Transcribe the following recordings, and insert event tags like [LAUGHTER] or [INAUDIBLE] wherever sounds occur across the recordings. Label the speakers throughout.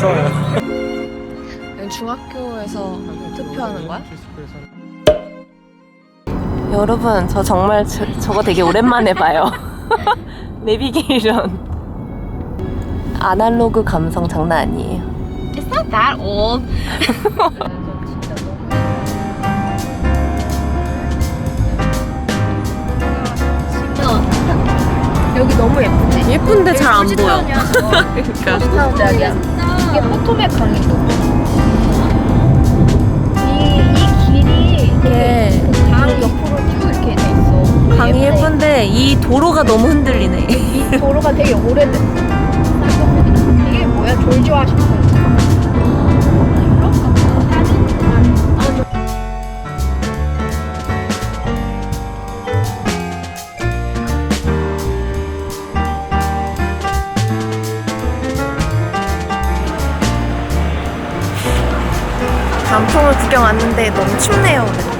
Speaker 1: 추워요.
Speaker 2: 중학교에서 투표하는 거야? 여러분 저 정말 저, 저거 되게 오랜만에 봐요 [LAUGHS] 내비게이션 아날로그 감성 장난 아니에요
Speaker 3: It's not that old. 여기 너무 예쁘네.
Speaker 2: 예쁜데 잘 안 보여 [LAUGHS] 그러니까
Speaker 3: 타운 대학이야. 이게 포토맥 강이고. 이, 이 길이
Speaker 2: 이게
Speaker 3: 강 옆으로 쭉 이렇게 돼 있어.
Speaker 2: 강이 예쁜데 이 도로가 너무 흔들리네
Speaker 3: 이 도로가 되게 오래됐어. 이게 뭐야? 졸지 워싱턴.
Speaker 2: 단풍을 구경 왔는데 너무 춥네요. 오늘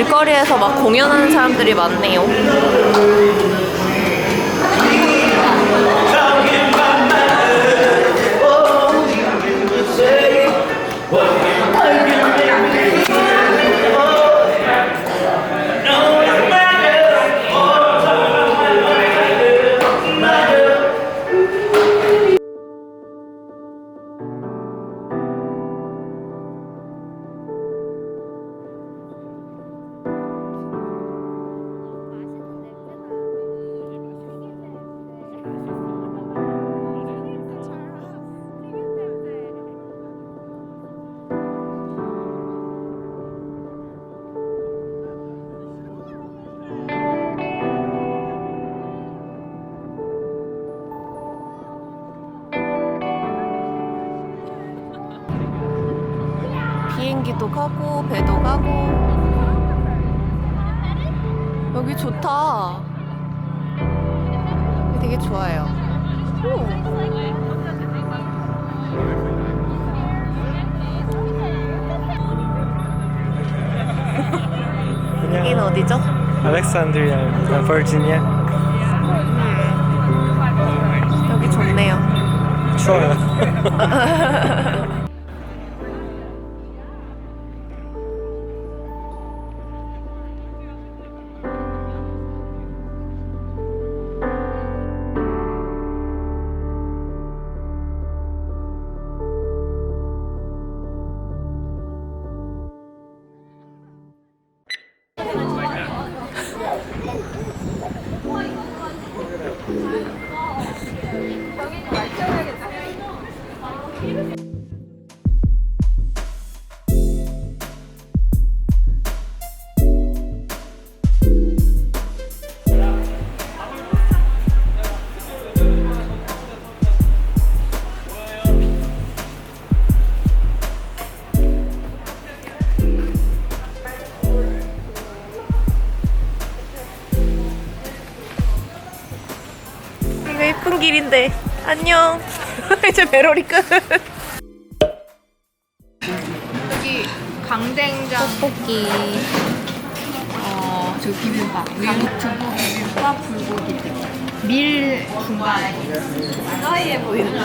Speaker 2: 길거리에서 막 공연하는 사람들이 많네요. 비행기도 가고 배도 가고 여기 좋다. 되게 좋아요. 여긴 어디죠?
Speaker 1: 알렉산드리아, 버지니아.
Speaker 2: 여기 좋네요.
Speaker 1: 추워요. [LAUGHS]
Speaker 2: 예쁜 길인데. 안녕. [LAUGHS] 이제 배로리 끝.
Speaker 3: 여기 강된장
Speaker 2: 떡볶이.
Speaker 3: 어, 저 비빔밥 밀두부 비빔밥 불고기 밀 중간에
Speaker 2: 사이에 보이는.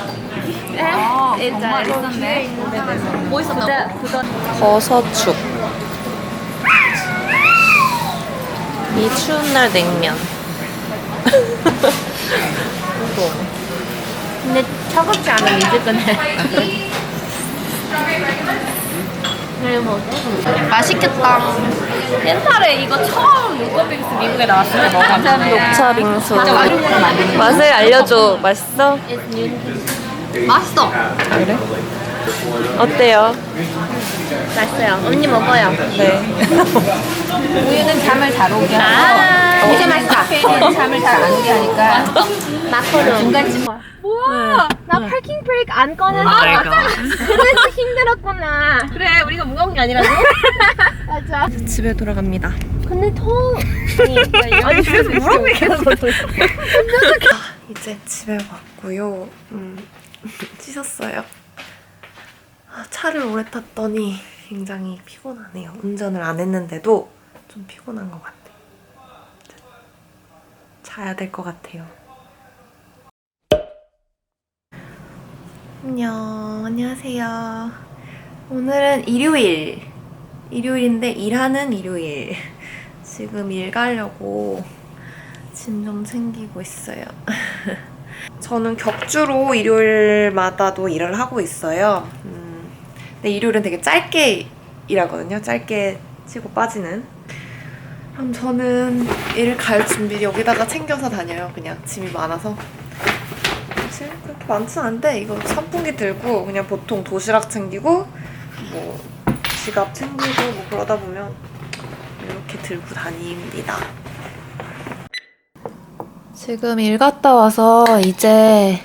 Speaker 3: 아 정말 있었네
Speaker 2: 뭐 있었나? 버섯죽. 이 추운 날 냉면. [LAUGHS] 근데 차갑지 않으면 이제끈해.
Speaker 3: 맛있겠다.
Speaker 2: 옛날에 이거 처음 녹차빙수 미국에 나왔을 때 먹었는데 녹차 빙수.
Speaker 3: 진짜 맛있어.
Speaker 2: 맛을 알려줘. 맛있어?
Speaker 3: 맛있어.
Speaker 2: 그래? 어때요? 맛있어요. 언니 먹어요. 네. [LAUGHS]
Speaker 3: 우유는 잠을 잘 오게 하고.
Speaker 2: 아,
Speaker 3: 이제 맛있다. [LAUGHS] 잠을 잘 안 오게 하니까.
Speaker 2: 마카롱
Speaker 3: 중간쯤
Speaker 2: 우와
Speaker 3: 나 파킹 브레이크 안 꺼냈어
Speaker 2: 아,
Speaker 3: 그래서 힘들었구나.
Speaker 2: 그래 우리가 무거운 게 아니라고? [LAUGHS]
Speaker 3: 맞아.
Speaker 2: 집에 돌아갑니다.
Speaker 3: 근데 통
Speaker 2: 아니 그래서 뭐라고 얘기했어 이제 집에 왔고요. 음, [LAUGHS] 씻었어요. 아, 차를 오래 탔더니 굉장히 피곤하네요. 운전을 안 했는데도 좀 피곤한 것 같아요. 자야 될 것 같아요 안녕 안녕하세요 오늘은 일요일 일요일인데 일하는 일요일 지금 일 가려고 짐 좀 챙기고 있어요. [LAUGHS] 저는 격주로 일요일마다도 일을 하고 있어요. 음, 근데 일요일은 되게 짧게 일하거든요. 짧게 치고 빠지는. 그럼 저는 일갈 준비 여기다가 챙겨서 다녀요. 그냥 짐이 많아서. 사실 그렇게 많진 않은데 이거 선풍기 들고 그냥 보통 도시락 챙기고 뭐 지갑 챙기고 뭐 그러다 보면 이렇게 들고 다닙니다. 지금 일 갔다 와서 이제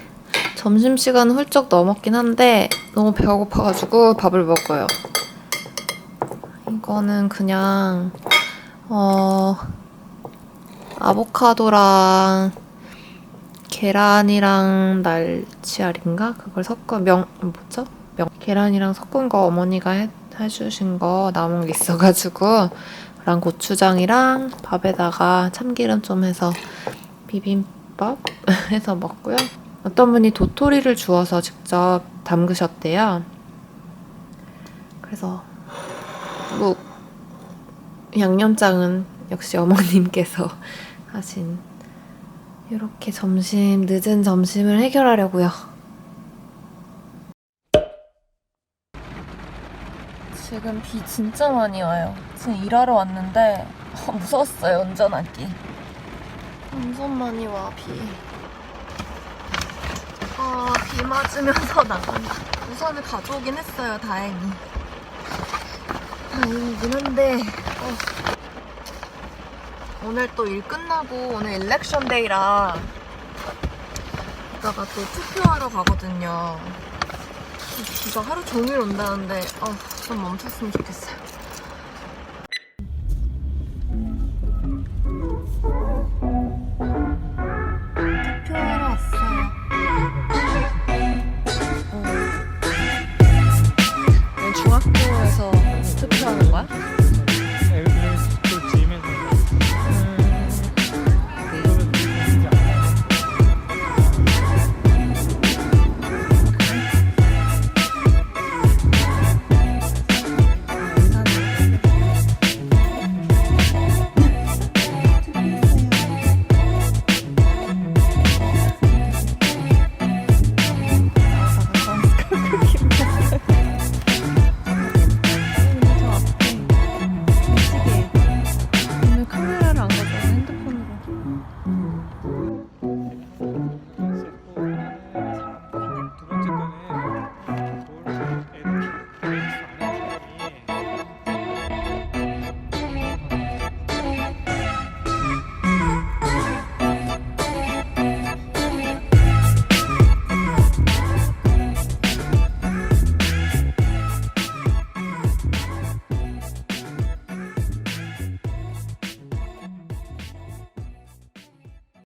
Speaker 2: 점심시간 훌쩍 넘었긴 한데 너무 배고파가지고 밥을 먹어요. 이거는 그냥 어 아보카도랑 계란이랑 날치알인가 그걸 섞어 명 뭐죠? 명 계란이랑 섞은 거 어머니가 해, 해주신 거 남은 게 있어가지고 랑 고추장이랑 밥에다가 참기름 좀 해서 비빔밥 [LAUGHS] 해서 먹고요. 어떤 분이 도토리를 주워서 직접 담그셨대요. 그래서 뭐 양념장은 역시 어머님께서 [LAUGHS] 하신 이렇게 점심 늦은 점심을 해결하려고요. 지금 비 진짜 많이 와요. 지금 일하러 왔는데 아, [LAUGHS] 무서웠어요 운전하기. 완전 많이 와 비. 아, 비 맞으면서 [LAUGHS] 나간다. 우산을 가져오긴 했어요, 다행히. 다행이긴 한데, 어. 오늘 또 일 끝나고, 오늘 일렉션 데이라, 이따가 또 투표하러 가거든요. 비가 하루 종일 온다는데, 어, 좀 멈췄으면 좋겠어요.